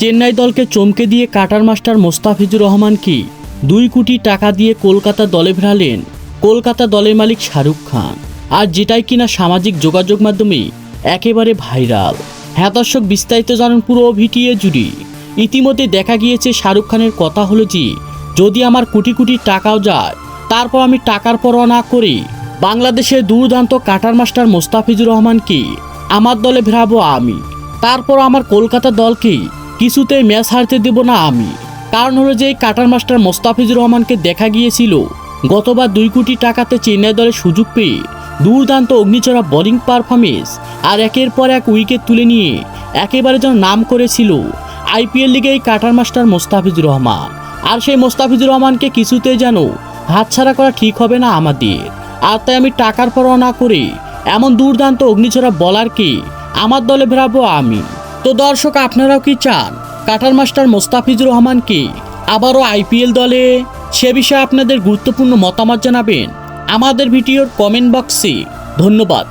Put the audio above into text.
চেন্নাই দলকে চমকে দিয়ে কাটার মাস্টার মোস্তাফিজুর রহমান কি? দুই কোটি টাকা দিয়ে কলকাতা দলে ফেরালেন কলকাতা দলের মালিক শাহরুখ খান। আর যেটাই কিনা সামাজিক যোগাযোগ মাধ্যমে একেবারে ভাইরাল। হ্যাঁ দর্শক, বিস্তারিত জানুন পুরো ভিটিএ জুড়ি। ইতিমধ্যে দেখা গিয়েছে শাহরুখ খানের কথা হলো যে, যদি আমার কোটি কোটি টাকাও যায়, তারপর আমি টাকার পরোয়া না করে বাংলাদেশের দুর্দান্ত কাটার মাস্টার মোস্তাফিজুর রহমানকে আমার দলে ফেরাবো আমি। তারপর আমার কলকাতা দলকে কিছুতেই ম্যাচ হারতে দেব না আমি। কারণ হলো যে কাটার মাস্টার মোস্তাফিজুর রহমানকে দেখা গিয়েছিল। গতবার দুই কোটি টাকাতে চেন্নাই দলের সুযোগ পেয়ে দুর্দান্ত অগ্নিচড়া বোলিং পারফরমেন্স আর একের পর এক উইকেট তুলে নিয়ে একেবারে যেন নাম করেছিল আইপিএল লিগে এই কাটার মাস্টার মোস্তাফিজুর রহমান। আর সেই মোস্তাফিজুর রহমানকে কিছুতেই যেন হাতছাড়া করা ঠিক হবে না আমাদের। আর তাই আমি টাকার পরোয়া না করে এমন দুর্দান্ত অগ্নিছড়া বলারকে আমার দলে বেরাবো আমি। তো দর্শক, আপনারাও কি চান? কাটার মাস্টার মোস্তাফিজুর রহমানকে আবারও আইপিএল দলে? সে বিষয়ে আপনাদের গুরুত্বপূর্ণ মতামত জানাবেন। আমাদের ভিডিওর কমেন্ট বক্সে। ধন্যবাদ।